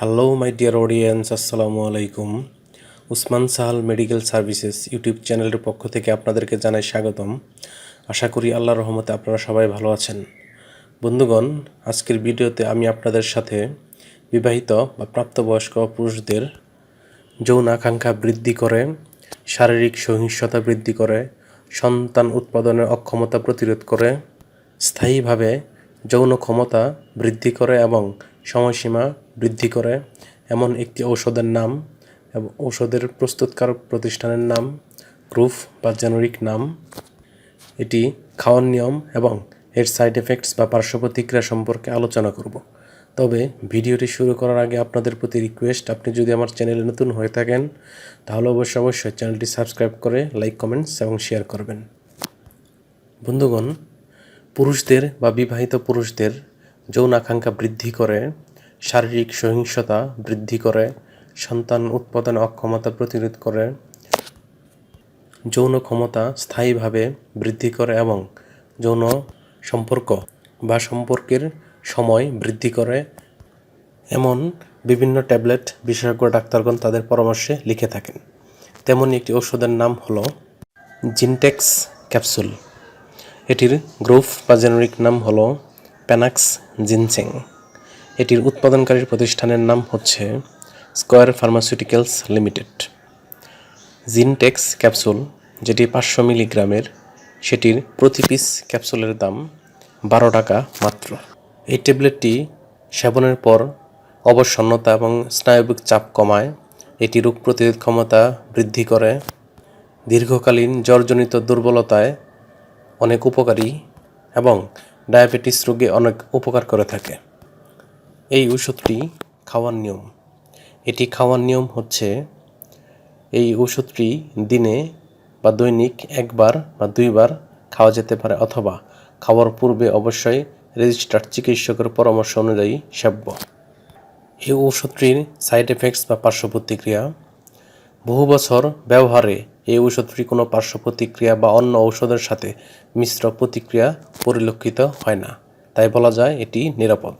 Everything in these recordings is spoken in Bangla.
হ্যালো মাই ডিয়ার অডিয়েন্স আসসালামু আলাইকুম Usman Sahal medical services YouTube চ্যানেলের পক্ষ থেকে আপনাদেরকে জানাই স্বাগতম। আশা করি আল্লাহর রহমতে আপনারা সবাই ভালো আছেন। বন্ধুগণ, আজকের ভিডিওতে আমি আপনাদের সাথে বিবাহিত বা প্রাপ্তবয়স্ক পুরুষদের যৌন আকাঙ্ক্ষা বৃদ্ধি করে, শারীরিক সহিংসতা বৃদ্ধি করে, সন্তান উৎপাদনের অক্ষমতা প্রতিরোধ করে, স্থায়ীভাবে যৌন ক্ষমতা বৃদ্ধি করে এবং সময়সীমা বৃদ্ধি করে। এমন একটি ঔষধের নাম এবং ঔষধের প্রস্তুতকারক প্রতিষ্ঠানের নাম গ্রুপ বা জেনারিক নাম। এটি খাওয়ার নিয়ম এবং এর সাইড এফেক্টস বা পার্শ্ব প্রতিক্রিয়া সম্পর্কে আলোচনা করব। তবে ভিডিওটি শুরু করার আগে আপনাদের প্রতি রিকোয়েস্ট, আপনি যদি আমার চ্যানেলে নতুন হয়ে থাকেন, তাহলে অবশ্যই অবশ্যই চ্যানেলটি সাবস্ক্রাইব করে লাইক, কমেন্টস এবং শেয়ার করবেন। বন্ধুগণ, পুরুষদের বা বিবাহিত পুরুষদের যৌন আকাঙ্ক্ষা বৃদ্ধি করে, শারীরিক সহিংসতা বৃদ্ধি করে, সন্তান উৎপাদন অক্ষমতা প্রতিরোধ করে, যৌন ক্ষমতা স্থায়ীভাবে বৃদ্ধি করে এবং যৌন সম্পর্ক বা সম্পর্কের সময় বৃদ্ধি করে, এমন বিভিন্ন ট্যাবলেট বিশেষজ্ঞ ডাক্তারগণ তাদের পরামর্শে লিখে থাকেন। তেমনই একটি ওষুধের নাম হলো জিনটেক্স ক্যাপসুল। এটির গ্রুপ বা জেনারিক নাম হলো প্যানাক্স জিনসেং। এটির উৎপাদনকারী প্রতিষ্ঠানের নাম হচ্ছে square pharmaceuticals limited. Gintex capsule, যেটি পাঁচশো মিলিগ্রামের, সেটির প্রতি পিস ক্যাপসুলের দাম বারো টাকা মাত্র। এই ট্যাবলেটটি সেবনের পর অবসন্নতা এবং স্নায়বিক চাপ কমায়। এটি রোগ প্রতিরোধ ক্ষমতা বৃদ্ধি করে। দীর্ঘকালীন জ্বরজনিত দুর্বলতায় অনেক উপকারী এবং ডায়াবেটিস রোগে অনেক উপকার করে থাকে। এই ওষুধটি খাওয়ার নিয়ম। এটি খাওয়ার নিয়ম হচ্ছে, এই ওষুধটি দিনে বা দৈনিক একবার বা দুইবার খাওয়া যেতে পারে অথবা খাওয়ার পূর্বে অবশ্যই রেজিস্টার্ড চিকিৎসকের পরামর্শ অনুযায়ী সেব্য এই ওষুধটির সাইড এফেক্টস বা পার্শ্ব প্রতিক্রিয়া বহু বছর ব্যবহারে এই ঔষধটি কোনো পার্শ্ব প্রতিক্রিয়া বা অন্য ঔষধের সাথে মিশ্র প্রতিক্রিয়া পরিলক্ষিত হয় না। তাই বলা যায় এটি নিরাপদ।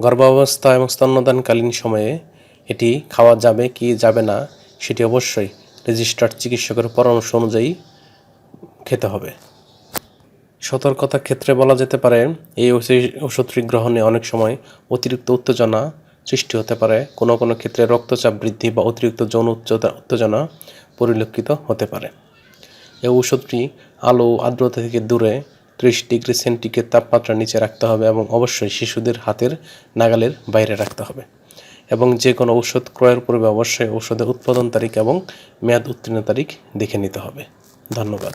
গর্ভাবস্থা এবং স্তন্যদানকালীন সময়ে এটি খাওয়া যাবে কি যাবে না, সেটি অবশ্যই রেজিস্টার্ড চিকিৎসকের পরামর্শ অনুযায়ী খেতে হবে। সতর্কতার ক্ষেত্রে বলা যেতে পারে, এই ওষুধটি গ্রহণে অনেক সময় অতিরিক্ত উত্তেজনা সৃষ্টি হতে পারে। কোনো কোনো ক্ষেত্রে রক্তচাপ বৃদ্ধি বা অতিরিক্ত যৌন উত্তেজনা পরিলক্ষিত হতে পারে। এই ঔষধটি আলো আর্দ্রতা থেকে দূরে ত্রিশ ডিগ্রি সেন্টিগ্রেড তাপমাত্রা নিচে রাখতে হবে এবং অবশ্যই শিশুদের হাতের নাগালের বাইরে রাখতে হবে। এবং যে কোনো ঔষধ ক্রয়ের পূর্বে অবশ্যই ঔষধের উৎপাদন তারিখ এবং মেয়াদ উত্তীর্ণ তারিখ দেখে নিতে হবে। ধন্যবাদ।